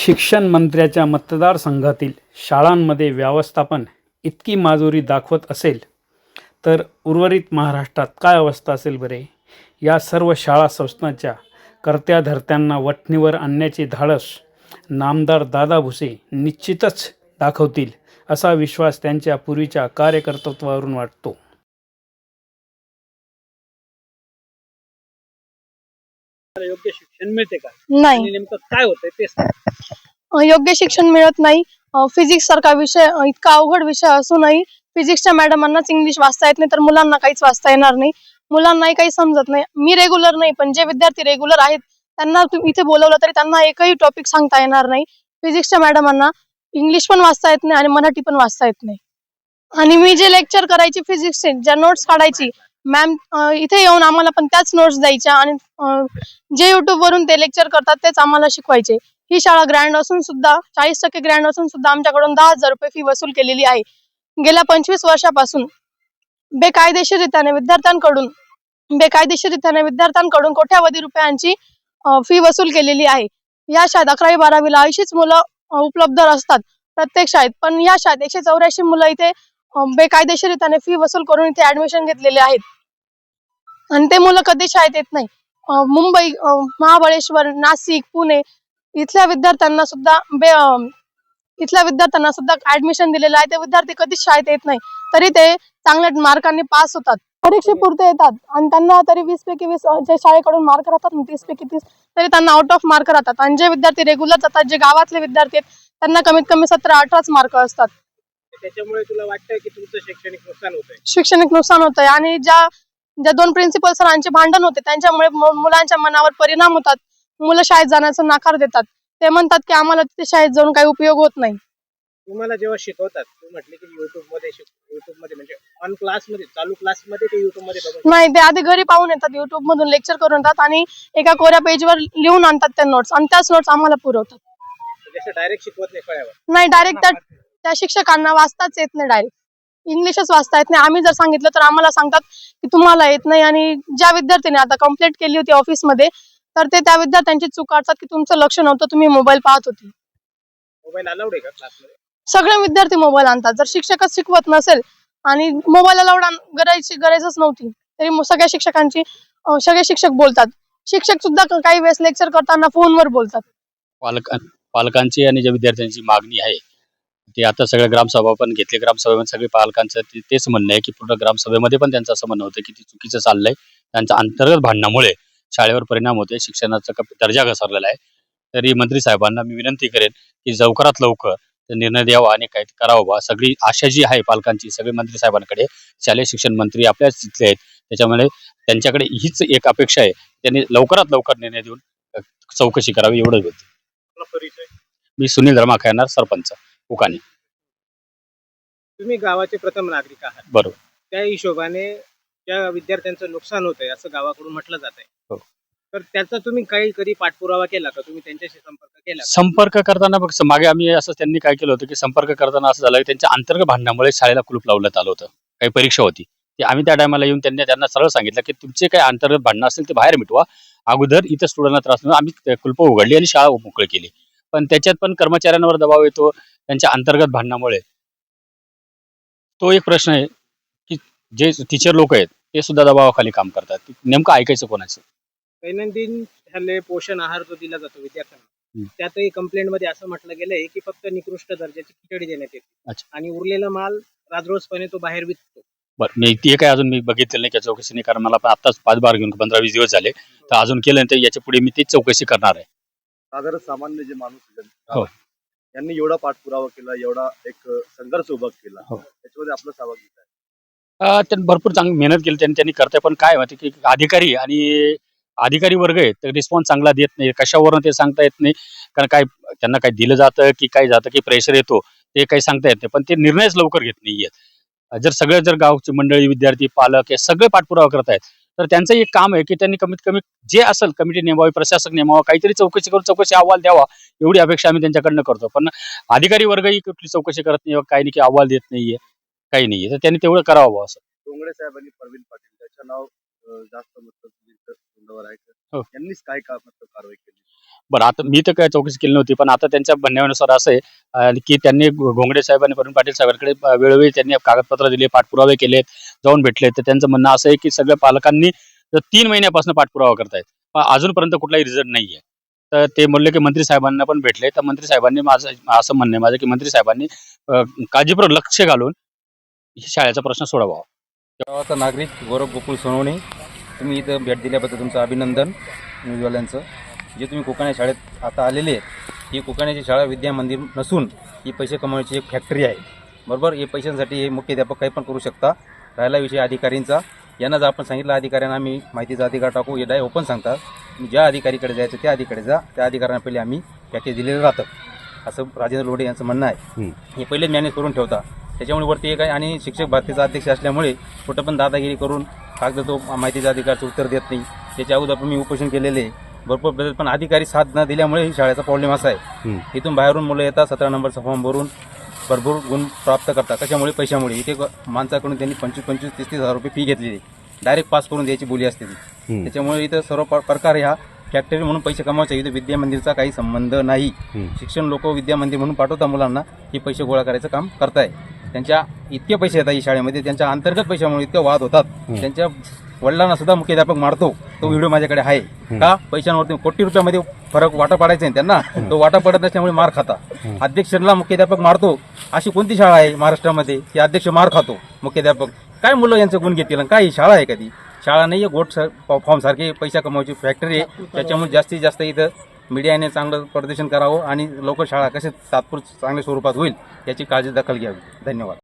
शिक्षण मंत्र्याच्या मतदारसंघातील शाळांमध्ये व्यवस्थापन इतकी माजुरी दाखवत असेल तर उर्वरित महाराष्ट्रात काय अवस्था असेल बरे? या सर्व शाळा संस्थांच्या कर्त्याधर्त्यांना वठणीवर आणण्याचे धाडस नामदार दादा भुसे निश्चितच दाखवतील असा विश्वास त्यांच्या पूर्वीच्या कार्यकर्तृत्वावरून वाटतो. योग्य शिक्षण मिळते का? नाही. नेमकं काय होतंय ते अ, योग्य शिक्षण मिळत नाही. फिजिक्स सारखा विषय अ, इतका अवघड विषय असूनही फिजिक्सच्या मॅडमांनाच इंग्लिश वाचता येत नाही तर मुलांना काहीच वाचता येणार नाही. मुलांनाही काही समजत नाही. मी रेग्युलर नाही पण जे विद्यार्थी रेग्युलर आहेत त्यांना इथे बोलवलं तरी त्यांना एकही टॉपिक सांगता येणार नाही. फिजिक्सच्या मॅडमांना इंग्लिश पण वाचता येत नाही आणि मराठी पण वाचता येत नाही. आणि मी जे लेक्चर करायची फिजिक्सचे ज्या नोट्स काढायची मॅम इथे येऊन आम्हाला पण त्याच नोट्स द्यायच्या आणि अ, जे युट्यूब वरून ते लेक्चर करतात तेच आम्हाला शिकवायचे. ही शाळा ग्रँड असून सुद्धा चाळीस टक्के ग्रँड असून सुद्धा आमच्याकडून दहा हजार रुपये फी वसूल केलेली आहे. गेल्या पंचवीस वर्षापासून बेकायदेशीररित्याने विद्यार्थ्यांकडून बेकायदेशीररित्याने विद्यार्थ्यांकडून कोट्यावधी रुपयांची फी वसूल केलेली आहे. या शाळेत अकरावी बारावीला ऐंशीच मुलं उपलब्ध असतात प्रत्येक शाळेत. पण या शाळेत एकशे चौऱ्याऐंशी मुलं इथे बेकायदेशीरित्याने फी वसूल करून इथे ऍडमिशन घेतलेले आहेत. आणि ते मुलं कधी शाळेत येत नाही. मुंबई महाबळेश्वर नाशिक पुणे इथल्या विद्यार्थ्यांना सुद्धा बे इथल्या विद्यार्थ्यांना सुद्धा ऍडमिशन दिलेलं आहे. ते विद्यार्थी कधीच शाळेत येत नाही. तरी ते चांगल्या मार्कांनी पास होतात. परीक्षेपुरते येतात. आणि त्यांना तरी वीस पैकी वीस जे शाळेकडून मार्क राहतात ना तीस पैकी तीस तरी त्यांना आउट ऑफ मार्क राहतात. आणि जे विद्यार्थी रेग्युलर जातात जे गावातले विद्यार्थी आहेत त्यांना कमीत कमी सतरा अठराच मार्क असतात. त्याच्यामुळे तुला वाटतं की तुमचं शैक्षणिक नुकसान होतंय? शैक्षणिक नुकसान होत आहे आणि ज्या ज्या दोन प्रिन्सिपल सरांचे भांडण होते त्यांच्यामुळे मुलांच्या मनावर परिणाम होतात. मुलं शाळेत जाण्याचा नाकार देतात. ते म्हणतात की आम्हाला तिथे शाळेत जाऊन काही उपयोग होत नाही. तुम्हाला जेव्हा शिकवतात तू म्हटले की युट्यूबमध्ये युट्यूबमध्ये म्हणजे ऑन क्लासमध्ये चालू क्लासमध्ये ते युट्यूबमध्ये बघून नाही ते आधी घरी पाहून येतात युट्यूब मधून लेक्चर करून येतात आणि एका कोऱ्या पेजवर लिहून आणतात त्या नोट्स आणि त्याच नोट्स आम्हाला पुरवतात. जसं डायरेक्ट शिकवत नाही नाही डायरेक्ट त्या त्या शिक्षकांना वाचताच येत नाही डायरेक्ट इंग्लिशच वाचता येत नाही. आम्ही जर सांगितलं तर आम्हाला सांगतात की तुम्हाला येत नाही आणि ज्या विद्यार्थ्यांनी आता कंप्लेंट केली होती ऑफिसमध्ये तर ते त्या विद्यार्थ्यांची चूक काढतात की तुमचं लक्ष नव्हतं तुम्ही मोबाईल पाहत होते. मोबाईल अलाउड आहे का क्लासमध्ये सगळे विद्यार्थी मोबाईल आणतात. जर शिक्षकच शिकवत नसेल आणि मोबाईल अलाउड करायची गरजच नव्हती तरी सगळ्या शिक्षकांची सगळे शिक्षक बोलतात. शिक्षक सुद्धा काही वेळेस लेक्चर करताना फोनवर बोलतात. पालक पालकांची आणि ज्या विद्यार्थ्यांची मागणी आहे ते आता सगळ्या ग्रामसभा पण घेतली. ग्रामसभेमध्ये सगळे पालकांचं ते- तेच म्हणणं आहे की पूर्ण ग्रामसभेमध्ये पण त्यांचं असं म्हणणं होतं की ते चुकीचं चाललंय. त्यांच्या अंतर्गत भांडणामुळे शाळेवर परिणाम होते शिक्षणाचा दर्जा घसरलेला आहे. तरी मंत्री साहेबांना मी विनंती करेन की लवकरात लवकर निर्णय द्यावा आणि काही करावं बा सगळी आशा जी आहे पालकांची सगळी मंत्री साहेबांकडे शालेय शिक्षण मंत्री आपल्याच तिथले आहेत. त्याच्यामुळे त्यांच्याकडे हीच एक अपेक्षा आहे. त्यांनी लवकरात लवकर निर्णय देऊन चौकशी करावी एवढंच होतं. मी सुनील धर्मा खेळणार सरपंच. उकाने तुम्ही गावाचे प्रथम नागरिक आहात. बरोबर. त्या हिशोबाने त्या विद्यार्थ्यांचं नुकसान होतंय असं गावाकडून म्हटलं जात आहे हो. तर त्याचा तुम्ही काही कधी पाठपुरावा केला का? तुम्ही त्यांच्याशी संपर्क केला का? संपर्क करताना बघ मागे आम्ही असं त्यांनी काय केलं होतं की संपर्क करताना असं झालं की त्यांच्या अंतर्गत भांडणामुळे शाळेला कुलूप लावण्यात आलं होतं. काही परीक्षा होती. ते आम्ही त्या टायमाला येऊन त्यांनी त्यांना सरळ सांगितलं की तुमचे काही अंतर्गत भांडणं असतील ते बाहेर मिटवा. अगोदर इथं स्टुडंटला त्रास नाही आम्ही ते कुलप उघडली आणि शाळा मोकळी केली. पण त्याच्यात पण कर्मचाऱ्यांवर दबाव येतो त्यांच्या अंतर्गत भांडणामुळे. तो एक प्रश्न आहे की जे टीचर लोक आहेत ते सुद्धा दबावाखाली काम करतात. नेमकं ऐकायचं कोणाचं? दैनंदिन शालेय पोषण आहार जो दिला जातो विद्यार्थ्यांना. त्यातही कंप्लेंटमध्ये असं म्हटलं गेलंय की फक्त निकृष्ट दर्जाची खिचडी देण्यात येते. आणि उरलेला माल राजरोसपणे तो बाहेर विकतो. बरं मी ते काय अजून मी बघितलेलं नाही त्या चौकशी नाही कारण मला पण आत्ताच पाच बार घेऊन पंधरा वीस दिवस झाले. तर अजून केलं नाही तर याच्यापुढे मी तीच चौकशी करणार आहे. साधारण सामान्य जे माणूस आहे, हो. यांनी एवढा पाठपुरावा केला एवढा एक संघर्ष उभा केला हो. त्याच्यामध्ये आपलं सहभाग घेत आहे अं, त्यांनी भरपूर चांगली मेहनत केली त्यांनी त्यांनी करताय पण काय माहिती की अधिकारी आणि अधिकारी वर्ग आहे तर रिस्पॉन्स चांगला देत नाही कशावरून ते सांगता येत नाही कारण काय त्यांना काय दिलं जातं की काय जातं की प्रेशर येतो ते काही सांगता येत नाही पण ते निर्णयच लवकर घेत नाहीयेत जर सगळे जर गावची मंडळी विद्यार्थी पालक हे सगळे पाठपुरावा करत आहेत तर त्यांचं एक काम आहे की त्यांनी कमीत कमी जे असेल कमिटी नेमावी प्रशासक नेमावा काहीतरी चौकशी करून चौकशी अहवाल द्यावा एवढी अपेक्षा आम्ही त्यांच्याकडनं करतो. पण अधिकारी वर्गही कुठली चौकशी करत नाही काही नाही की अहवाल देत नाहीये काही नाहीये. तर त्यांनी तेवढं करावं असं. डोंगरे साहेबांनी प्रवीण पाटील त्याचं नाव जास्त आहे. हो. यांनीच काय कारवाई केली? बरं आता मी तर काय चौकशी केली नव्हती पण आता त्यांच्या म्हणण्यानुसार असं आहे की त्यांनी घोंगडे साहेबांनी वरुण पाटील साहेबांकडे वेळोवेळी त्यांनी कागदपत्र दिले पाठपुरावे केलेत. जाऊन भेटले तर त्यांचं म्हणणं असं आहे की सगळ्या पालकांनी तीन महिन्यापासून पाठपुरावा करतायत पण अजूनपर्यंत कुठलाही रिझल्ट नाही आहे तर ते म्हणले की मंत्री साहेबांना पण भेटले. तर मंत्री साहेबांनी माझं असं म्हणणं आहे माझं की मंत्री साहेबांनी अं, काळजीपूर्वक लक्ष घालून शाळेचा प्रश्न सोडवावा. गावाचा नागरिक गौरव गोकुळ सोनवणे तुम्ही इथं भेट दिल्याबद्दल तुमचं अभिनंदन न्यूजवाल्यांचं. जे तुम्ही कोकणा शाळेत आता आलेले आहेत ही कोकणाची शाळा विद्या मंदिर नसून ही पैसे कमवण्याची एक फॅक्टरी आहे. बरोबर हे पैशांसाठी हे मुख्याध्यापक काही पण करू शकता. राहिला विषय अधिकारींचा. यांना जर आपण सांगितलं अधिकाऱ्यांना आम्ही माहितीचा अधिकार टाकू हे डाय ओपन सांगतात. ज्या अधिकारीकडे जायचं त्या अधिकारी जा त्या अधिकाऱ्यांना पहिले आम्ही पॅकेज दिलेलं राहतं. असं राजेंद्र लोढे यांचं म्हणणं आहे. हे पहिले मॅनेज करून ठेवता. त्याच्यामुळे वरती एक आहे आणि शिक्षक भारतीचा अध्यक्ष असल्यामुळे कुठं पण दादागिरी करून कागद तो माहितीच्या अधिकारचं उत्तर देत नाही. त्याच्या अगोदर मी उपोषण केलेले भरपूर बदल पण अधिकारी साथ न दिल्यामुळे ही शाळेचा प्रॉब्लेम असा आहे. इथून बाहेरून मुलं येतात सतरा नंबरचा फॉर्म भरून. भरपूर गुण प्राप्त करतात. कशामुळे? पैशामुळे. इथे माणसाकडून त्यांनी पंचवीस पंचवीस तीस तीस हजार रुपये फी घेतलेली डायरेक्ट पास करून द्यायची बोली असते ती. त्याच्यामुळे इथं सर्व प्रकार ह्या फॅक्टरी म्हणून पैसे कमवायचे. इथे विद्या मंदिरचा काही संबंध नाही. शिक्षण लोक विद्या मंदिर म्हणून पाठवता मुलांना. हे पैसे गोळा करायचं काम करताय. त्यांच्या इतके पैसे येतात शाळेमध्ये. त्यांच्या अंतर्गत पैशामुळे इतके वाद होतात. त्यांच्या वडिलांना सुद्धा मुख्याध्यापक मारतो. तो व्हिडिओ माझ्याकडे आहे. का? पैशांवरती कोटी रुपयामध्ये फरक वाटा पाडायचा आहे त्यांना. तो वाटा पडत नसल्यामुळे मार खाता. अध्यक्षांना मुख्याध्यापक मारतो. अशी कोणती शाळा आहे महाराष्ट्रामध्ये? की अध्यक्ष मार खातो मुख्याध्यापक. काय मुलं यांचं गुण घेतील काय ही शाळा आहे कधी शाळा नाही आहे गोट फॉर्म सारखी पैसा कमवायची फॅक्टरी आहे. त्याच्यामुळे जास्तीत जास्त इथं मीडियाने चांगलं प्रदर्शन करावं आणि लवकर शाळा कसे तात्पुर चांगल्या स्वरूपात होईल याची काळजी दखल घ्यावी. धन्यवाद.